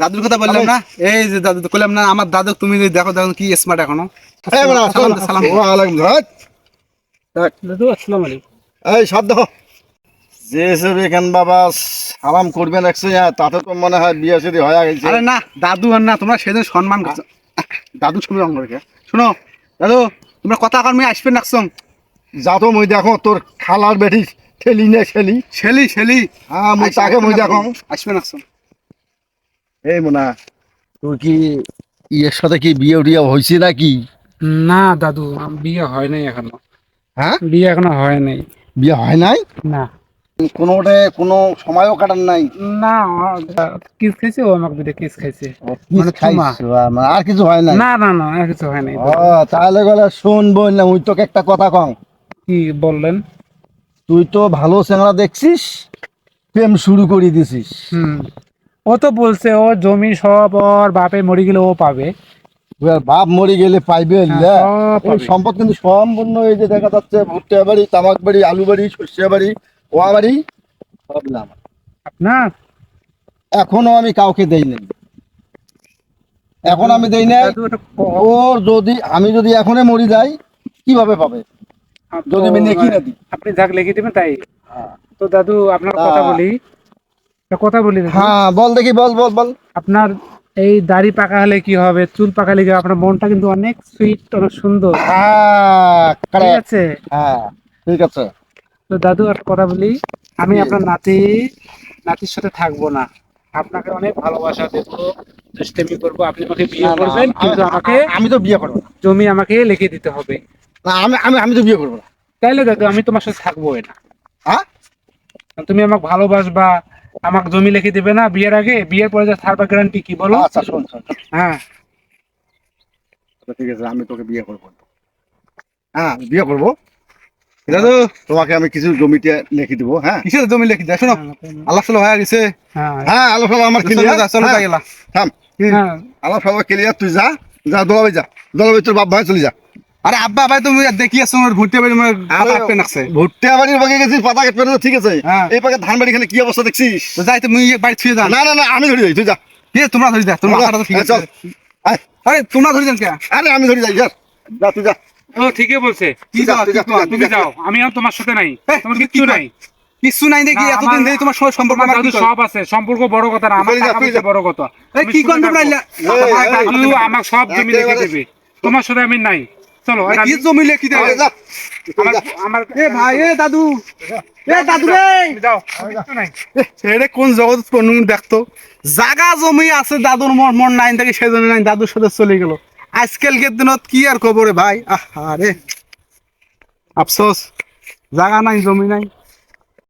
দাদুর কথা বললাম না? এই যে দাদু তো বললাম না আমার দাদু তুমি যদি দেখো দেখো কি স্মার্ট এখনও। এই সালাম দে, সালাম। দে। ওয়ালাইকুম দাদু আসসালামু আলাইকুম। এই শব্দ যে সব এখান বাবা সালাম করবেন একশো তাতে তো মনে হয় বিয়ে শাদী হয়ে গেছে। আরে না দাদু আর না তোমরা সেদিন সম্মান করছ। দাদু শুনো রঙ রেখে দাদু তোমরা কথা কর্মে যা তো মই দেখো তোর খালার বেটি ঠেলি নে ঠেলি। ছেলি ছেলি হ্যাঁ মই তাকে মই দেখো। আসবে নাকসং এই মোনা তোর কি ইয়ের সাথে কি বিয়ে টিয়ে হয়েছে নাকি? না দাদু বিয়ে হয় নাই এখনও। হ্যাঁ? বিয়ে এখনও হয় নাই। বিয়ে হয় নাই? না। কোনোটে কোনো সময়ও কাটার নাই? না কিস খাইছে ও আমাকে দুটো কিস খাইছে। মানে আমার আর কিছু হয় নাই? না না না আর কিছু হয় নাই। ও তাহলে গেলে শোন বললাম ওই তোকে একটা কথা কং কি বললেন? তুই তো ভালো চেংড়া দেখছিস প্রেম শুরু করে দিছিস। হুম। ও তো বলছে ও জমি সব ওর বাপে মরে গেলে ও পাবে। বাপ মরে গেলে পাইবে হ্যাঁ। সম্পদ কিন্তু সম্পূর্ণ এই যে দেখা যাচ্ছে ভুট্টা বাড়ি তামাক বাড়ি আলু বাড়ি সর্ষে বাড়ি ওয়া বাড়ি সব না আপনার? এখনও আমি কাউকে দেই নাই। এখন আমি দেই নাই ক- ওর যদি আমি যদি এখনই মরি যাই কীভাবে পাবে? যদি আমি নেকি না দিই। আপনি যাক লিখে দিবেন তাই। হ্যাঁ। তো দাদু আপনার কথা বলি। কথা বলি হ্যাঁ বল দেখি বল বল বল। আপনার এই দাড়ি পাকা হলে কি হবে? চুল পাকা হলে আপনার মনটা কিন্তু অনেক সুইট অনেক সুন্দর। হ্যাঁ ঠিক আছে? হ্যাঁ ঠিক আছে। তো দাদু একটা কথা বলি। আমি আপনার নাতি নাতির সাথে থাকব না। আপনাকে অনেক ভালোবাসা দেবো দুষ্টেমি করব। আপনি আমাকে বিয়ে করবেন কিন্তু আমাকে আমি তো বিয়ে করব জমি আমাকে লিখে দিতে হবে। না, আমি আমি আমি তো বিয়ে করব না। তাইলে দাদু আমি তোমার সাথে থাকব না। হ্যাঁ? তুমি আমাকে ভালোবাসবা আমাকে জমি লিখে দিবে না বিয়ের আগে? বিয়ের পরে যা থাকবা গ্যারান্টি কি বলো? আচ্ছা শোন শোন। হ্যাঁ। আচ্ছা, ঠিক আছে আমি তোকে বিয়ে করব। হ্যাঁ বিয়ে করব। দাদু তোমাকে আমি কিছু জমিতে লিখে দেবো হ্যাঁ? কিসের জমি লিখি দেয় শোনো আল্লাহ সাল্লাহ হয়ে গেছে। হ্যাঁ হ্যাঁ। আলো সব আমার চলো ক্লিয়ার চলো যাই থাম। হ্যাঁ। আলো সব ক্লিয়ার তুই যা যা দোলাবে যা। দোলাবে তোর বাপ ভাই চলে যা। আরে আব্বা ভাই তুমি দেখি আসছো আমার ঘুরতে পারি আমার হাত আটকে নাকছে। ভুট্টা বাড়ির বাগে গেছিস পাতা কেটে ফেলে ঠিক আছে। হ্যাঁ। এই পাকে ধান বাড়ি এখানে কি অবস্থা দেখছিস? তো যাই তুমি বাড়ি ছুঁয়ে যান না না না আমি ধরে যাই তুই যা। কে তোমরা ধরে যাও তোমরা মাথাটা ঠিক আছে। আরে তোমরা ধরে যান কে? আরে আমি ধরে যাই যা যা তুই যা। ও ঠিকই বলছে। কি তুই যা, যাও তুই যা, তুই যা, তুমি যাও। আমি আর তোমার সাথে নাই। এই, তোমার কি- নাই। কিছু নাই দেখি এতদিন ধরে তোমার সঙ্গে সম্পর্ক আমার দাদু সব আছে সম্পর্ক বড় কথা না আমার টাকা পয়সা বড় কথা। এই কি শুনে কোন তোমরা থাকব। ইল্লা- এই, এই, আমার সব জমি লিখে দেবে। তোমার সাথে আমি নাই। চলো কি জমি লেখি তুই আমার এ ভাই এ দাদু। এ দাদু রে। যাও ছেড়ে কোন জগৎ কোন দেখতো? জাগা জমি আছে দাদুর মন মন নাই থেকে সেজন্য নাই দাদুর সাথে চলে গেল। আজকালকের দিনত কি আর খবরে ভাই? আরে আফসোস জাগা নাই জমি নাই।